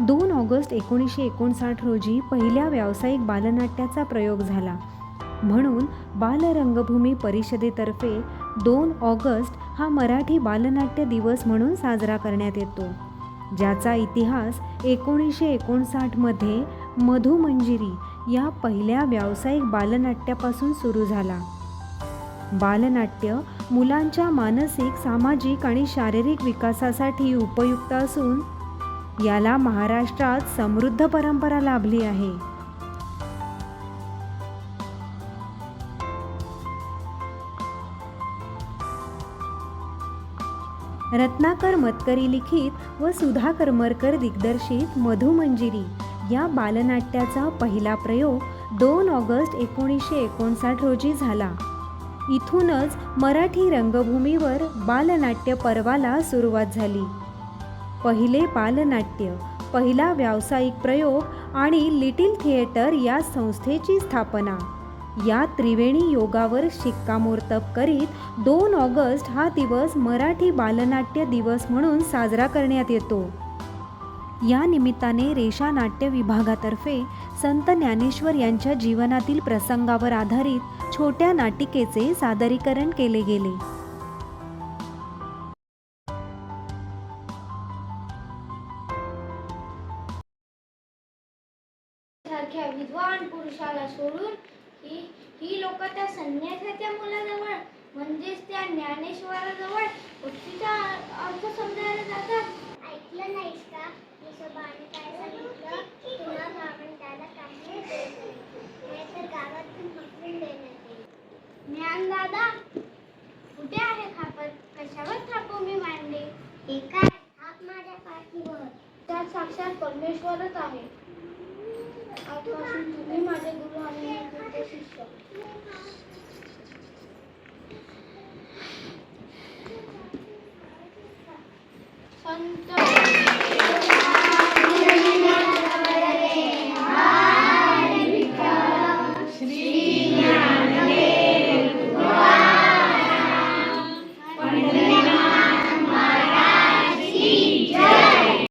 दोन ऑगस्ट एकोणीसशे एकोणसाठ रोजी पहिल्या व्यावसायिक बालनाट्याचा प्रयोग झाला. म्हणून बालरंगभूमी परिषदेतर्फे दोन ऑगस्ट हा मराठी बालनाट्य दिवस म्हणून साजरा करण्यात येतो ज्याचा इतिहास एकोणीसशे एकोणसाठमध्ये मधुमंजिरी या पहिल्या व्यावसायिक बालनाट्यापासून सुरू झाला. बालनाट्य मुलांच्या मानसिक सामाजिक आणि शारीरिक विकासासाठी उपयुक्त असून याला महाराष्ट्रात समृद्ध परंपरा लाभली आहे. रत्नाकर मतकरी लिखित व सुधा करमरकर दिग्दर्शित मधुमंजिरी या बालनाट्याचा पहिला प्रयोग दोन ऑगस्ट एकोणीसशे एकोणसाठ रोजी झाला. इथूनच मराठी रंगभूमीवर बालनाट्य पर्वाला सुरुवात झाली. पहिले बालनाट्य पहिला व्यावसायिक प्रयोग आणि लिटिल थिएटर या संस्थेची स्थापना. या त्रिवेणी योगावर शिक्कामोर्तब करीत दोन ऑगस्ट हा दिवस मराठी बालनाट्य दिवस म्हणून साजरा करण्यात येतो. या निमित्ताने रेषा नाट्य विभागातर्फे संत ज्ञानेश्वर यांच्या जीवनातील प्रसंगावर आधारित छोट्या नाटिकेचे सादरीकरण केले गेले. सारख्या विद्वान पुरुषाला सोडून ही ही लोक त्या संन्यासाच्या मुलाजवळ म्हणजेच त्या ज्ञानेश्वराजवळ भक्तीचा अर्थ समजायला जातात. ऐकलं नाहीस का? विसोबाने काय सांगितलं? तुला ब्राह्मण त्याला काही नाहीतर गावातून हकलून देण्यात येईल ज्ञान दादा कुठे आहे खापर कशावर थापू मी मांडे हे काय हात माझ्या पाठीवर. त्यात साक्षात परमेश्वरच आहे. आजपासून तुम्ही माझे गुरु आणि मी शिष्य. संत